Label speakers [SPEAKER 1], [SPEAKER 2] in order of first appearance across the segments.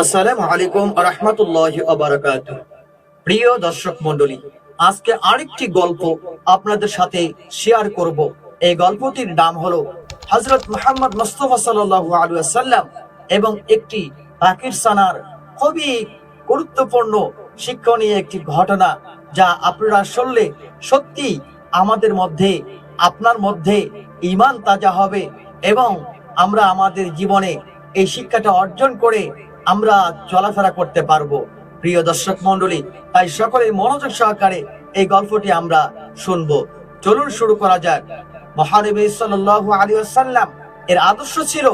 [SPEAKER 1] আসসালামু আলাইকুম প্রিয় দর্শক মন্ডলী আজকে আরেকটি গল্প আপনাদের সাথে শেয়ার করব। এই গল্পটির নাম হজরত মোহাম্মদ মুস্তফা সাল্লাল্লাহু আলাইহি সাল্লাম এবং একটি পাকিস্তানার খুবই গুরুত্বপূর্ণ শিক্ষণীয় একটি ঘটনা যা আপনারা শুনলে সত্যি আমাদের মধ্যে, আপনার মধ্যে ইমান তাজা হবে এবং আমরা আমাদের জীবনে এই শিক্ষাটা অর্জন করে আমরা চলাফেরা করতে পারব। প্রিয় দর্শক মন্ডলী তাই সকলে মনোযোগ সহকারে এই গল্পটি আমরা শুনব। চলুন শুরু করা যাক। মহানবী সাল্লাল্লাহু আলাইহি ওয়াসাল্লাম এর আদর্শ ছিল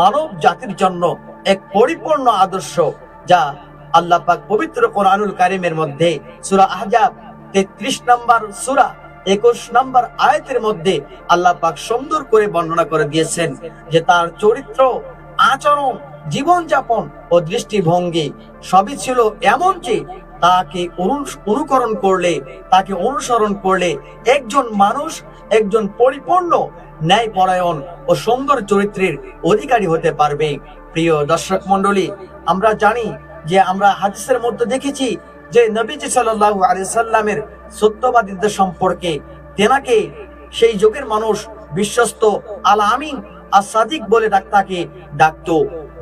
[SPEAKER 1] মানব জাতির জন্য এক পরিপূর্ণ আদর্শ, যা আল্লাহ পাক পবিত্র কোরআনুল কারিমের মধ্যে সুরা আহজাব 33 নম্বর সুরা একুশ নম্বর আয়াতের মধ্যে আল্লাহ পাক সুন্দর করে বর্ণনা করে দিয়েছেন যে তার চরিত্র, আচরণ জীবনযাপন ও দৃষ্টিভঙ্গি সবই ছিল এমন যে তাকে অনুকরণ করলে, তাকে অনুসরণ করলে একজন মানুষ একজন পরিপূর্ণ ন্যায়পরায়ণ ও সুন্দর চরিত্রের অধিকারী হতে পারবে। প্রিয় দর্শক মন্ডলী আমরা জানি যে আমরা হাদিসের মধ্যে দেখেছি যে নবীজি সাল্লাল্লাহু আলাইহি সাল্লামের সত্যবাদীদের সম্পর্কে তেনাকে সেই যুগের মানুষ বিশ্বস্ত আল আমিন আর সাদিক বলে ডাক, তাকে ডাকতো।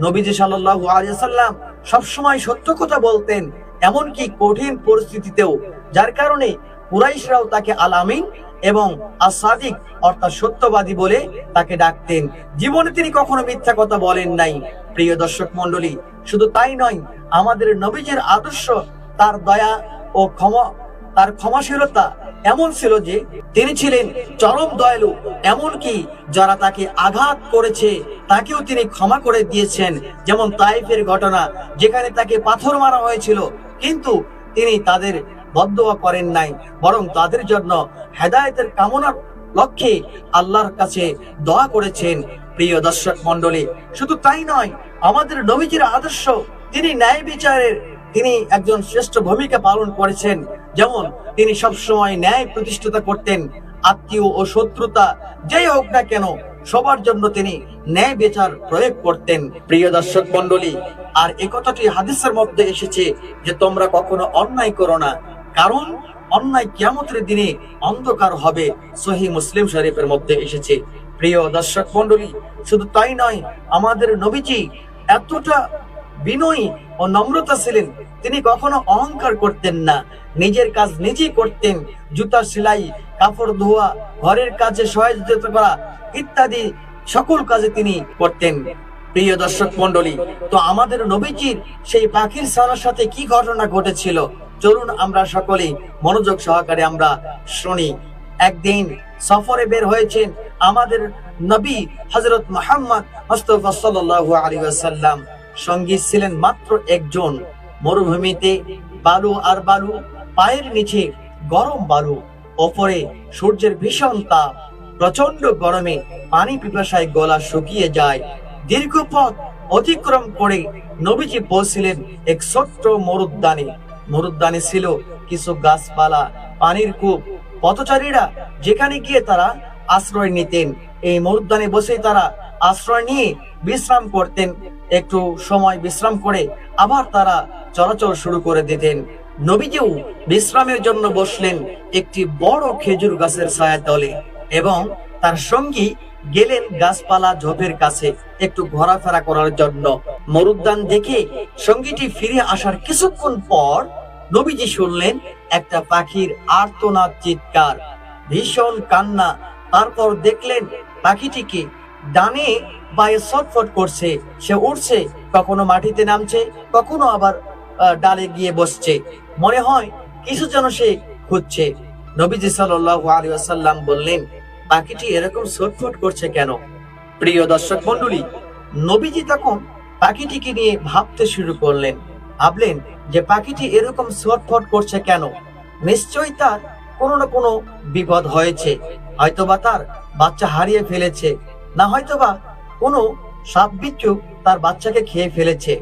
[SPEAKER 1] নবীজি সাল্লাল্লাহু আলাইহি সাল্লাম সবসময় সত্য কথা বলতেন, এমনকি কঠিন পরিস্থিতিতেও, যার কারণে কুরাইশরাও তাকে আল আমিন এবং আসাদিক অর্থাৎ সত্যবাদী বলে তাকে ডাকতেন। জীবনে তিনি কখনো মিথ্যা কথা বলেন নাই। প্রিয় দর্শক মন্ডলী শুধু তাই নয়, আমাদের নবীজের আদর্শ, তার দয়া ও ক্ষমা, তার ক্ষমাশীলতা এমন ছিল যে তিনি ছিলেন চরম দয়ালু, এমনকি যারা তাকে আঘাত করেছে, তাকেও তিনি ক্ষমা করে দিয়েছেন, যেমন তাইফের ঘটনা, যেখানে তাকে পাথর মারা হয়েছিল। কিন্তু তিনি তাদের বদদোয়া করেন নাই, বরং তাদের জন্য হেদায়েতের কামনার লক্ষ্যে আল্লাহর কাছে দোয়া করেছেন, প্রিয় দর্শক মণ্ডলী। শুধু তাই নয়, আমাদের নবীজির আদর্শ, তিনি ন্যায় বিচারের তিনি একজন শ্রেষ্ঠ ভূমিকা পালন করেছেন। যেমন, তিনি সবসময় ন্যায় প্রতিষ্ঠিত করতেন, আত্মীয় ও শত্রুতা যেই হোক না কেন, সবার জন্য তিনি ন্যায় বিচার প্রয়োগ করতেন। প্রিয় দর্শক মন্ডলী আর এ কথাটি হাদিসের মধ্যে এসেছে যে তোমরা কখনো অন্যায় করো না, কারণ অন্যায় কিয়ামতের দিনে অন্ধকার হবে, সহি মুসলিম শরীফের মধ্যে এসেছে। প্রিয় দর্শক মন্ডলী শুধু তাই নয়, আমাদের নবীজি এতটা বিনয়ী ও নম্রতা ছিলেন। তিনি কখনো অহংকার করতেন না। নিজের কাজ নিজেই করতেন। জুতা সেলাই, কাপড় ধোয়া, ঘরের কাজে সহযোগিতা করা ইত্যাদি সকল কাজে তিনি করতেন। প্রিয় দর্শক মন্ডলী তো আমাদের নবীজির সেই পাখির ছানার সাথে কি ঘটনা ঘটেছিল? চলুন আমরা সকলে মনোযোগ সহকারে আমরা শুনি। একদিন সফরে বের হয়েছেন আমাদের নবী হজরত মোহাম্মদ মুস্তফা সাল্লাল্লাহু আলাইহি ওয়াসাল্লাম। সঙ্গী ছিলেন মাত্র একজন। মরুভূমিতে বালু আর বালু, পায়ের নিচে গরম বালু, ওপরে সূর্যের ভীষণ তাপ। প্রচণ্ড গরমে পানি পিপাসায় গলা শুকিয়ে যায়। দীর্ঘ পথ অতিক্রম করে নবীজি পৌঁছিলেন এক ছোট্ট মরুদ্যানে। মরুদ্যানে ছিল কিছু গাছপালা, পানির কূপ। পথচারীরা যেখানে গিয়ে তারা আশ্রয় নিতেন, এই মরুদ্যানে বসে তারা আশ্রয় নিয়ে বিশ্রাম করতেন। একটু সময় বিশ্রাম করে আবার তারা চলাচল শুরু করে দিতেন। নবীজিও বিশ্রামের জন্য বসলেন একটি বড় খেজুর গাছের ছায়া তলে এবং তার সঙ্গী গেলেন গাছপালা ঝোপের কাছে একটু ঘোরাফেরা করার জন্য। মরুদ্যান দেখে সঙ্গীটি ফিরে আসার কিছুক্ষণ পর নবীজি শুনলেন একটা পাখির আর্তনাদ চিৎকার। ভীষণ কান্না। তারপর দেখলেন পাখিটিকে ডানে বায়ে ছটফট করছে। সে উঠছে কখনো মাটিতে নামছে, কখনো আবার ডালে গিয়ে বসছে। মনে হয় কিছু যেন সে খুঁজছে। নবীজি সাল্লাল্লাহু আলাইহি ওয়াসাল্লাম বললেন, পাখিটি এরকম ছটফট করছে কেন? প্রিয় দর্শক মণ্ডলী, নবীজি তখন পাখিটিকে নিয়ে ভাবতে শুরু করলেন। ভাবলেন যে পাখিটি এরকম ছটফট করছে কেন? নিশ্চয়ই তার কোনো না কোনো বিপদ হয়েছে। হয়তোবা তার বাচ্চা হারিয়ে ফেলেছে। না হয়তোবা কোনো সাপ বিচ্ছু তার বাচ্চাকে খেয়ে ফেলেছে।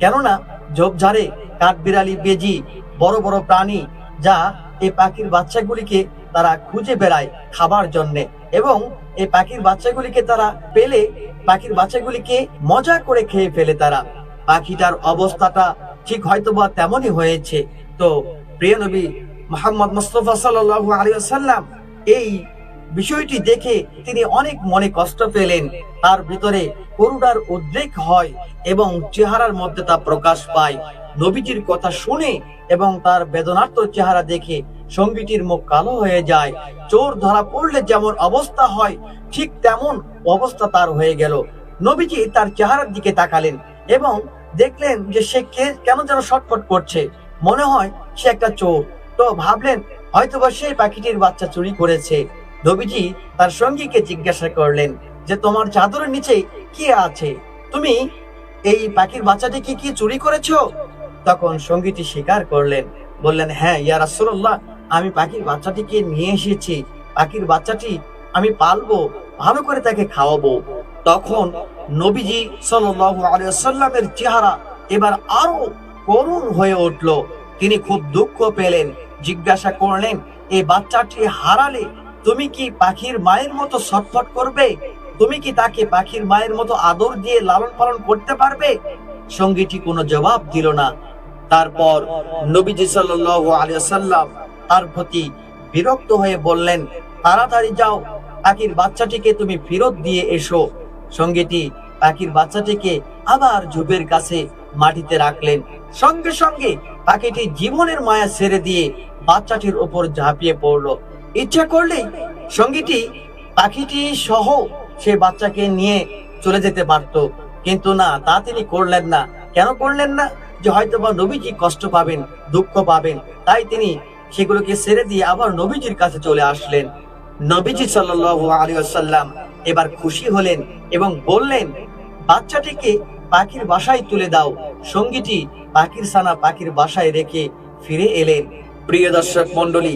[SPEAKER 1] কেননা ঝোপঝাড়ে, কাঠবিড়ালি, বেজি, বড় বড় প্রাণী যা এই পাখির বাচ্চাগুলিকে তারা খুঁজে বেড়ায় খাবার জন্যে এবং এই পাখির বাচ্চাগুলিকে তারা পেলে পাখির বাচ্চাগুলিকে মজা করে খেয়ে ফেলে তারা। পাখিটার অবস্থাটা ঠিক হয়তো বা তেমনই হয়েছে। তো প্রিয় নবী মোহাম্মদ মুস্তফা আলাইহি ওয়াসাল্লাম এই বিষয়টি দেখে তিনি অনেক মনে কষ্ট পেলেন। তার ভিতরে করুণার উদ্রেক হয় এবং চেহারার মধ্যে তা প্রকাশ পায়। নবীজির কথা শুনে এবং তার বেদনার্থ চেহারা দেখে সঙ্গীটির মুখ কালো হয়ে যায়। চোর ধরা পড়লে যেমন অবস্থা হয়, ঠিক তেমন অবস্থা তার হয়ে গেল। নবীজি তার চেহারার দিকে তাকালেন এবং দেখলেন যে সে কে, কেন যেন ছটফট করছে। মনে হয় সে একটা চোর। তো ভাবলেন হয়তোবা সেই পাখিটির বাচ্চা চুরি করেছে। নবীজি তার সঙ্গীকে জিজ্ঞাসা করলেন যে, তোমার চাদরের নিচে কি আছে? তুমি এই পাখির বাচ্চাটি কি চুরি করেছ? তখন সঙ্গীটি স্বীকার করলেন, বললেন হ্যাঁ ইয়া রাসূলুল্লাহ, আমি পাখির বাচ্চাটিকে নিয়ে এসেছি। পাখির বাচ্চাটি আমি পালবো, ভালো করে তাকে খাওয়াবো। তখন নবীজি আলাইহি চেহারা এবার আরও করুণ হয়ে উঠল। তিনি খুব দুঃখ পেলেন, জিজ্ঞাসা করলেন এই বাচ্চাটি হারালে তুমি কি পাখির মায়ের মতো ছটফট করবে? তুমি কি তাকে পাখির মায়ের মতো আদর দিয়ে লালন পালন করতে পারবে? সঙ্গীটি কোনো জবাব দিল না। তারপর নবীজি ওয়াসাল্লাম তার প্রতি বিরক্ত হয়ে বললেন, তাড়াতাড়ি যাও, পাখির বাচ্চাটিকে তুমি ফেরত দিয়ে এসো। সঙ্গীটি পাখির বাচ্চাটিকে আবার ঝোপের কাছে মাটিতে রাখলেন। সঙ্গে সঙ্গে পাখিটি জীবনের মায়া ছেড়ে দিয়ে বাচ্চাটির উপর ঝাঁপিয়ে পড়ল। ইচ্ছা করলেই সঙ্গীটি, পাখিটি সহ সে বাচ্চাকে নিয়ে চলে যেতে পারত। কিন্তু না, তা তিনি করলেন না। কেন করলেন না? যে হয়তোবা নবীজি কষ্ট পাবেন, দুঃখ পাবেন। তাই তিনি সেগুলোকে ছেড়ে দিয়ে আবার নবীজির কাছে চলে আসলেন। নবীজি সাল্লাল্লাহু আলাইহি ওয়াসাল্লাম এবার খুশি হলেন এবং বললেন, বাচ্চাটিকে পাখির বাসায় তুলে দাও। সঙ্গীটি পাখির সানা পাখির বাসায় রেখে ফিরে এলেন। প্রিয় দর্শক মণ্ডলী,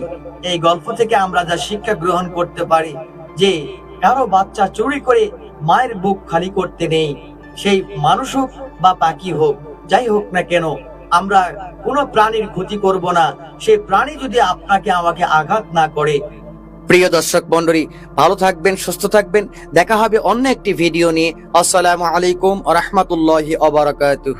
[SPEAKER 1] এই গল্প থেকে আমরা যা শিক্ষা গ্রহণ করতে পারি যে কারও বাচ্চা চুরি করে মায়ের বুক খালি করতে নেই, সেই মানুষ হোক বা পাখি হোক, যাই হোক না কেন, আমরা কোনো প্রাণীর ক্ষতি করব না সেই প্রাণী যদি আপনাকে আমাকে আঘাত না করে। প্রিয় দর্শক মন্ডলী ভালো থাকবেন, সুস্থ থাকবেন, দেখা হবে অন্য একটি ভিডিও নিয়ে। আসসালামু আলাইকুম রহমতুল্লাহ অবরাকাতুহ